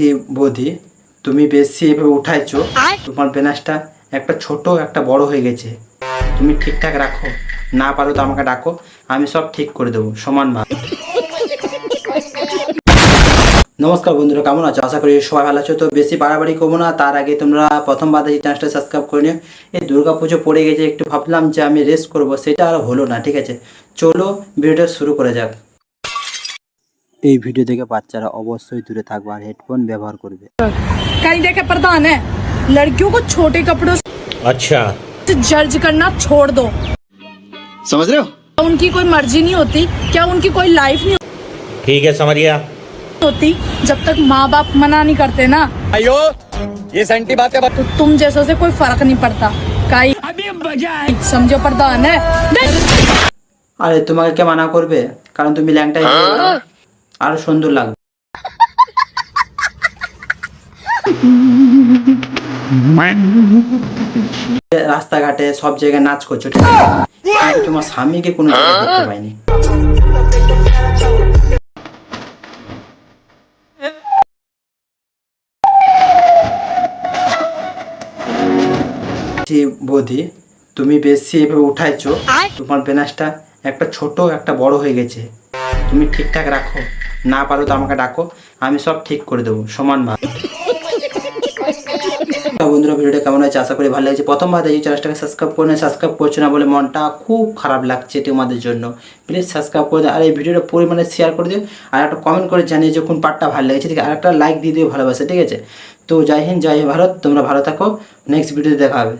জি বৌদি তুমি বেশি এভাবে উঠাইছো। তোমার বেনাসটা একটা ছোট একটা বড় হয়ে গেছে। তুমি ঠিকঠাক রাখো। না পারো তো আমাকে ডাকো। আমি সব ঠিক করে দেবো। সমানভাবে নমস্কার বন্ধুরা কেমন আছো? আশা করি সবাই ভালো আছো। তো বেশি বাড়াবাড়ি করব না। তার আগে তোমরা প্রথমবার এই চ্যানেলটা সাবস্ক্রাইব করে নিও। এই দুর্গা পুজো পড়ে গেছে একটু ভাবলাম যে আমি রেস্ট করব। সেটা আর হলো না ঠিক আছে? চলো ভিডিওটা শুরু করে যাক। এই ভিডিও থেকে বাচ্চারা অবশ্যই দূরে থাকবে আর হেডফোন ব্যবহার করবে कहीं देखे प्रधान है लड़कियों को छोटे कपड़ों अच्छा से जज करना छोड़ दो समझ रहे हो उनकी कोई मर्जी नहीं होती क्या उनकी कोई लाइफ नहीं ठीक है समझ गया होती जब तक माँ बाप मना नहीं करते ना अयो ये सेंटी बातें तो तुम जैसों से कोई फर्क नहीं पड़ता काई अभी समझो प्रधान है আরে তোমাকে কে মানা করবে কারণ তুমি ল্যাংটাই আর সুন্দর লাগবে। রাস্তাঘাটে সব জায়গায় নাচ করছ তোমার স্বামীকে কোনো দেখতে পাইনি। বৌদি, তুমি বেশি এভাবে উঠাইছো। তোমার বেনাসটা একটা ছোট, একটা বড় হয়ে গেছে। তুমি ঠিকঠাক রাখো। না পারো তো আমাকে ডাকো, আমি সব ঠিক করে দেবো সমানভাবে বন্ধুরা, ভিডিওটা কেমন হয়েছে? আশা করি ভালো লাগছে। প্রথমবার এই চ্যানেলটাকে সাবস্ক্রাইব করে সাবস্ক্রাইব করছ না বলে মনটা খুব খারাপ লাগছে তোমাদের জন্য। প্লিজ সাবস্ক্রাইব করে দিও। আর এই ভিডিওটা পরিমাণে শেয়ার করে দিও। আর একটা কমেন্ট করে জানিয়ে যে কোন পার্টটা ভালো লেগেছে। ঠিক আছে? আর একটা লাইক দিয়ে দিও ভালোবাসে, ঠিক আছে? তো জয় হিন্দ, জয় ভারত। তোমরা ভালো থাকো। নেক্সট ভিডিওতে দেখা হবে।